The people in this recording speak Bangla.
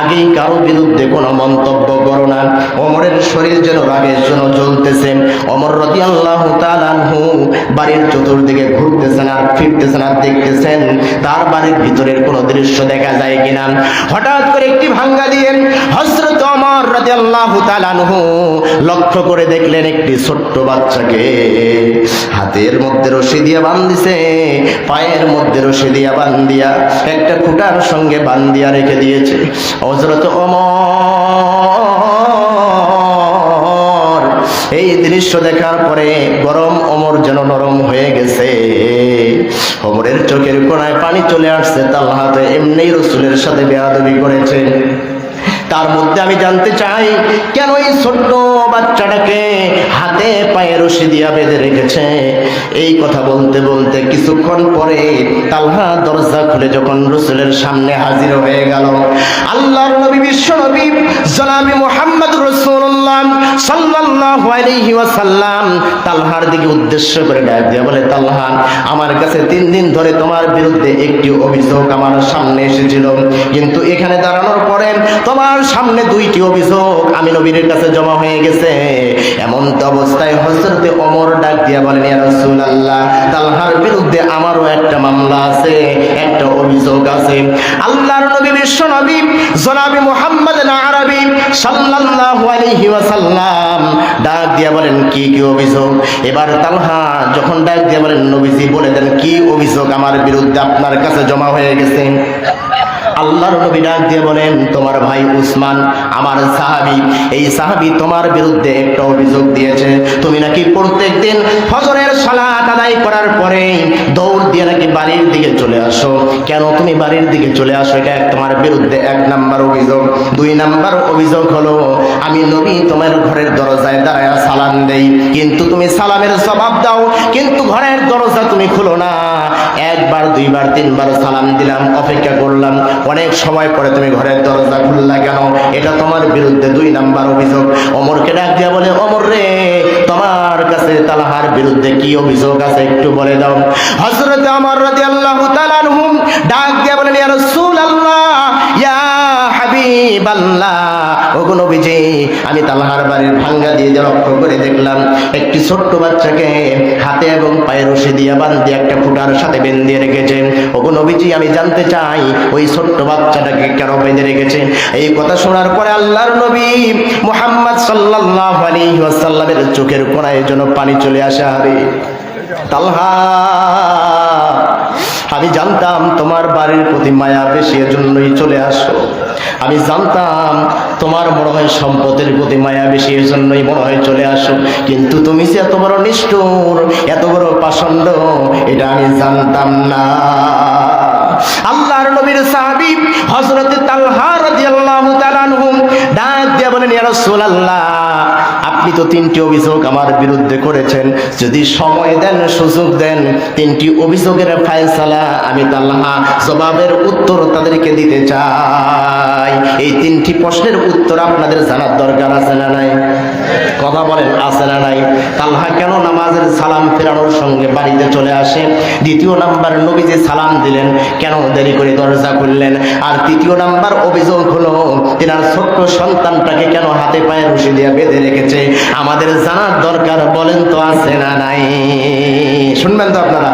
আগেই কারও বিরুদ্ধে কোনো মন্তব্য করো না। অমরের শরীর যেন রাগের জন্য অমর রতি আল্লাহ তালানহু বাড়ির চতুর্দিকে ঘুরতেছেন আর ফিরতেছেন আর দেখতেছেন, তার বাড়ির ভিতরের কোনো দৃশ্য দেখা যায় কিনা। হঠাৎ করে একটি ভাঙ্গা দিয়ে হজরত অমর রদি আল্লাহ তালানহু লক্ষ্য করে দেখলেন একটি ছোট্ট বাচ্চাকে হাতের মধ্যে রশি দিয়া বান্ধিছে, পায়ের মধ্যে রশি দিয়া বান্ধিয়া একটা খুঁটার সঙ্গে বান্ধিয়া রেখে দিয়েছে। হজরত অমর এই দৃশ্য দেখার পরে গরম অমর যেন নরম হয়ে গেছে। অমরের চোখের কোনায় পানি চলে আসছে, তার হাতে এমনি রসুলের সাথে বেয়াদবি করেছে। তার মধ্যে আমি জানতে চাই, কেন এই ছোট্ট বাচ্চাটাকে হাতে পায়ে রশি দিয়া বেঁধে রেখেছে? এই কথা বলতে বলতে কিছুক্ষণ পরে তালহা দরজা খুলে যখন রসুলের সামনে হাজির হয়ে গেল, আল্লাহর নবী, বিশ্ব নবী, জনাবি মোহাম্মদ রসুল্লাহ সাল্লাল্লাহু আলাইহি ওয়াসাল্লাম তালহার দিকে উদ্দেশ্য করে ডাক দিয়া বলে, তালহা, আমার কাছে তিন দিন ধরে তোমার বিরুদ্ধে একটি অভিযোগ আমার সামনে এসেছিল, কিন্তু এখানে দাঁড়ানোর পরে তোমার সামনে দুইটি অভিযোগ আমি নবীর কাছে জমা হয়ে গেছে। এমন তো অবস্থায় হজরতে অমর ডাক দিয়া বলেন, ইয়া রাসূলুল্লাহ, তালহার বিরুদ্ধে আমারও একটা মামলা আছে, একটা অভিযোগ আছে। আল্লাহর নবী বিশ্ব নবী জনাবি মুহাম্মদ আরবি সাল্লাল্লাহু আলাইহি ওয়াসাল্লাম ডাক দিয়া বলেন, কি কি অভিযোগ? এবার তালহা যখন ডাক দিয়া বলেন, নবীজি বলে দেন, কি অভিযোগ আমার বিরুদ্ধে আপনার কাছে জমা হয়ে গেছে? আল্লাহর নবী ডাক দিয়ে বলেন, তোমার ভাই উসমান, আমার সাহাবি, এই সাহাবি তোমার বিরুদ্ধে একটা অভিযোগ দিয়েছে। তুমি নাকি প্রত্যেক দিন ফজরের সালাত আদায় করার পরে দৌড় দিয়ে নাকি বাড়ির দিকে চলে আসো। কেন তুমি বাড়ির দিকে চলে আসো? এটা তোমার বিরুদ্ধে এক নাম্বার অভিযোগ। দুই নাম্বার অভিযোগ হলো, আমি নবী তোমার ঘরের দরজায় দাঁড়ায় সালাম দেই। কিন্তু তুমি সালামের জবাব দাও, কিন্তু ঘরের দরজা তুমি খুলো না। একবার, দুইবার, তিনবার সালাম দিলাম, অপেক্ষা করলাম। অনেক সময় পরে তুমি ঘরের দরজা খুললা কেন? এটা তোমার বিরুদ্ধে দুই নাম্বার অভিযোগ। অমরকে ডাক দিয়া বলে, অমর রে বিরুদ্ধে কি অভিযোগ আছে একটু বলে দাও। হজরত আমার রাজি আল্লাহ ডাক দিয়া বলেন, ইয়া রাসূলুল্লাহ, ইয়া হাবিবাল্লাহ। ওগো নবীজি, আমি তালহার বাড়ির ভাঙ্গা দিয়ে লক্ষ্য করে দেখলাম, একটি ছোট্ট বাচ্চাকে হাতে এবং পায়ে রশি দিয়ে বান্ধে একটা ফুটার সাথে বেঁধে রেখেছে। ওগো নবীজি, আমি জানতে চাই, ওই ছোট্ট বাচ্চাটাকে কেন বেঁধে রেখেছে? এই কথা শোনার পরে আল্লাহর নবী মুহাম্মদ সাল্লাল্লাহু আলাইহি ওয়াসাল্লামের চোখের কোণায় যেন পানি চলে আসে, আরে। তালহা, আমি জানতাম তোমার বাড়ির প্রতি মায়া বেশি, এজন্যই চলে আসো। আমি জানতাম তোমার মনে হয় সম্পদের প্রতি মায়া বেশি, এজন্যই মনে হয় চলে আসো। কিন্তু তুমি যে এত বড় নিষ্ঠুর, এত বড় পাষণ্ড, এটা আমি জানতাম না। আল্লাহর নবীর সাহাবী হযরত তালহা রাদিয়াল্লাহু তাআলা ডাক দিয়ে বলেন, ইয়া রাসূলুল্লাহ আপনি তো তিনটি অভিযোগ আমার বিরুদ্ধে করেছেন। যদি সময় দেন, সুযোগ দেন, তিনটি অভিযোগের ফায়সালা আমি তাল্লাহা জবাবের উত্তর তাদেরকে দিতে চাই। এই তিনটি প্রশ্নের উত্তর আপনাদের জানার দরকার আছে না নাই? কথা বলেন, আছে না নাই? তাল্লাহা কেন নামাজের সালাম ফেরানোর সঙ্গে বাড়িতে চলে আসে? দ্বিতীয় নাম্বার, নবীজি সালাম দিলেন, কেন দেরি করে দরজা খুললেন? আর তৃতীয় নাম্বার, অভিযোগ হলো, তিনার ছোট্ট সন্তানটাকে কেন হাতে পায়ে রশি দিয়ে বেঁধে রেখেছে? আমাদের জানার দরকার, বলেন তো, আছে না নাই? শুনবেন তো আপনারা?